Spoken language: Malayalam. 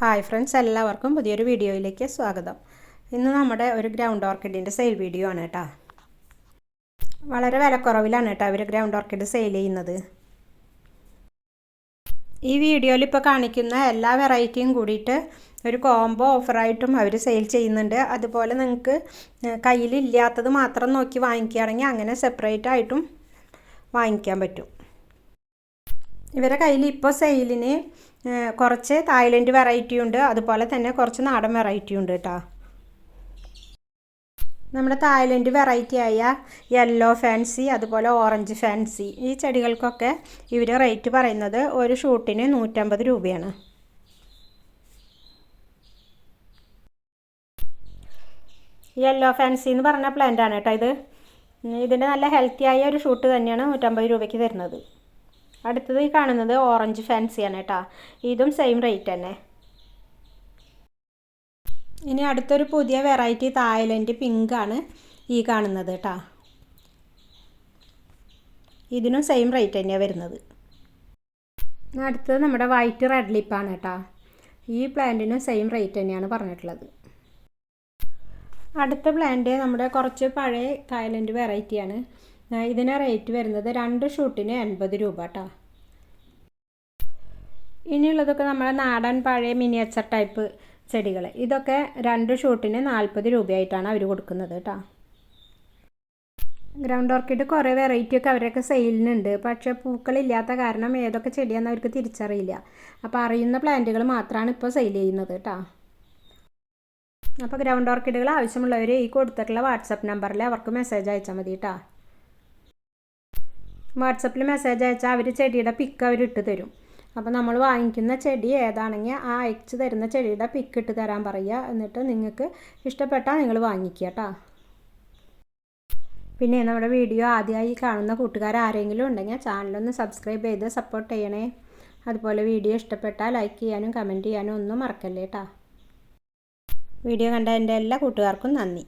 ഹായ് ഫ്രണ്ട്സ് എല്ലാവർക്കും പുതിയൊരു വീഡിയോയിലേക്ക് സ്വാഗതം. ഇന്ന് നമ്മുടെ ഒരു ഗ്രൗണ്ട് ഓർക്കിഡിന്റെ സെയിൽ വീഡിയോ ആണ് കേട്ടോ. വളരെ വിലക്കുറവിലാണ് കേട്ടോ അവർ ഗ്രൗണ്ട് ഓർക്കിഡ് സെയിൽ ചെയ്യുന്നത്. ഈ വീഡിയോയിൽ ഇപ്പോൾ കാണിക്കുന്ന എല്ലാ വെറൈറ്റിയും കൂടിയിട്ട് ഒരു കോംബോ ഓഫറായിട്ടും അവർ സെയിൽ ചെയ്യുന്നുണ്ട്. അതുപോലെ നിങ്ങൾക്ക് കയ്യിലില്ലാത്തത് മാത്രം നോക്കി വാങ്ങിക്കുകയാണെങ്കിൽ അങ്ങനെ സെപ്പറേറ്റ് ആയിട്ടും വാങ്ങിക്കാൻ പറ്റും. ഇവരെ കയ്യിൽ ഇപ്പോൾ സെയിലിന് കുറച്ച് തായ്ലൻഡ് വെറൈറ്റി ഉണ്ട്. അതുപോലെ തന്നെ കുറച്ച് നാടൻ വെറൈറ്റി ഉണ്ട് കേട്ടോ നമ്മുടെ തായ്ലൻഡ് വെറൈറ്റി ആയ യെല്ലോ ഫാൻസി അതുപോലെ ഓറഞ്ച് ഫാൻസി ഈ ചെടികൾക്കൊക്കെ ഇവർ റേറ്റ് പറയുന്നത് ഒരു ഷൂട്ടിന് നൂറ്റമ്പത് രൂപയാണ്. യെല്ലോ ഫാൻസി എന്ന് പറഞ്ഞ പ്ലാന്റ് ആണ് കേട്ടോ ഇത്. ഇതിന്റെ നല്ല ഹെൽത്തി ആയ ഒരു ഷൂട്ട് തന്നെയാണ് നൂറ്റമ്പത് രൂപയ്ക്ക് തരുന്നത്. അടുത്തത് ഈ കാണുന്നത് ഓറഞ്ച് ഫാൻസിയാണ് കേട്ടോ. ഇതും സെയിം റേറ്റ് തന്നെ. ഇനി അടുത്തൊരു പുതിയ വെറൈറ്റി തായ്ലൻഡ് പിങ്ക് ആണ് ഈ കാണുന്നത് കേട്ടോ. ഇതിനും സെയിം റേറ്റ് തന്നെയാണ് വരുന്നത്. അടുത്തത് നമ്മുടെ വൈറ്റ് റെഡ് ലിപ്പാണ് കേട്ടോ. ഈ പ്ലാന്റിനും സെയിം റേറ്റ് തന്നെയാണ് പറഞ്ഞിട്ടുള്ളത്. അടുത്ത പ്ലാന്റ് നമ്മുടെ കുറച്ച് പഴയ തായ്ലൻഡ് വെറൈറ്റിയാണ് ഇതിന് റേറ്റ് വരുന്നത് രണ്ട് ഷൂട്ടിന് എൺപത് രൂപ കേട്ടോ ഇനിയുള്ളതൊക്കെ നമ്മുടെ നാടൻ പഴയ മിനിയച്ചർ ടൈപ്പ് ചെടികൾ ഇതൊക്കെ രണ്ട് ഷൂട്ടിന് നാൽപ്പത് രൂപയായിട്ടാണ് അവർ കൊടുക്കുന്നത് കേട്ടോ ഗ്രൗണ്ട് ഓർക്കിഡ് കുറേ വെറൈറ്റി ഒക്കെ അവരൊക്കെ സെയിലിനുണ്ട് പക്ഷേ പൂക്കളില്ലാത്ത കാരണം ഏതൊക്കെ ചെടിയാണെന്ന് അവർക്ക് തിരിച്ചറിയില്ല. അപ്പോൾ അറിയുന്ന പ്ലാന്റുകൾ മാത്രമാണ് ഇപ്പോൾ സെയിൽ ചെയ്യുന്നത് കേട്ടോ അപ്പോൾ ഗ്രൗണ്ട് ഓർക്കിഡുകൾ ആവശ്യമുള്ളവർ ഈ കൊടുത്തിട്ടുള്ള വാട്സപ്പ് നമ്പറിൽ അവർക്ക് മെസ്സേജ് അയച്ചാൽ മതി കേട്ടോ വാട്സപ്പിൽ മെസ്സേജ് അയച്ചാൽ അവർ ചെടിയുടെ പിക്ക് അവർ ഇട്ട് തരും. അപ്പോൾ നമ്മൾ വാങ്ങിക്കുന്ന ചെടി ഏതാണെങ്കിൽ ആ അയച്ചു തരുന്ന ചെടിയുടെ പിക്ക് ഇട്ട് തരാൻ പറയുക. എന്നിട്ട് നിങ്ങൾക്ക് ഇഷ്ടപ്പെട്ടാൽ നിങ്ങൾ വാങ്ങിക്കുക കേട്ടോ പിന്നെ നമ്മുടെ വീഡിയോ ആദ്യമായി കാണുന്ന കൂട്ടുകാർ ആരെങ്കിലും ഉണ്ടെങ്കിൽ ചാനലൊന്ന് സബ്സ്ക്രൈബ് ചെയ്ത് സപ്പോർട്ട് ചെയ്യണേ. അതുപോലെ വീഡിയോ ഇഷ്ടപ്പെട്ടാൽ ലൈക്ക് ചെയ്യാനും കമന്റ് ചെയ്യാനും ഒന്നും മറക്കല്ലേ കേട്ടോ വീഡിയോ കണ്ട എന്റെ എല്ലാ കൂട്ടുകാർക്കും നന്ദി.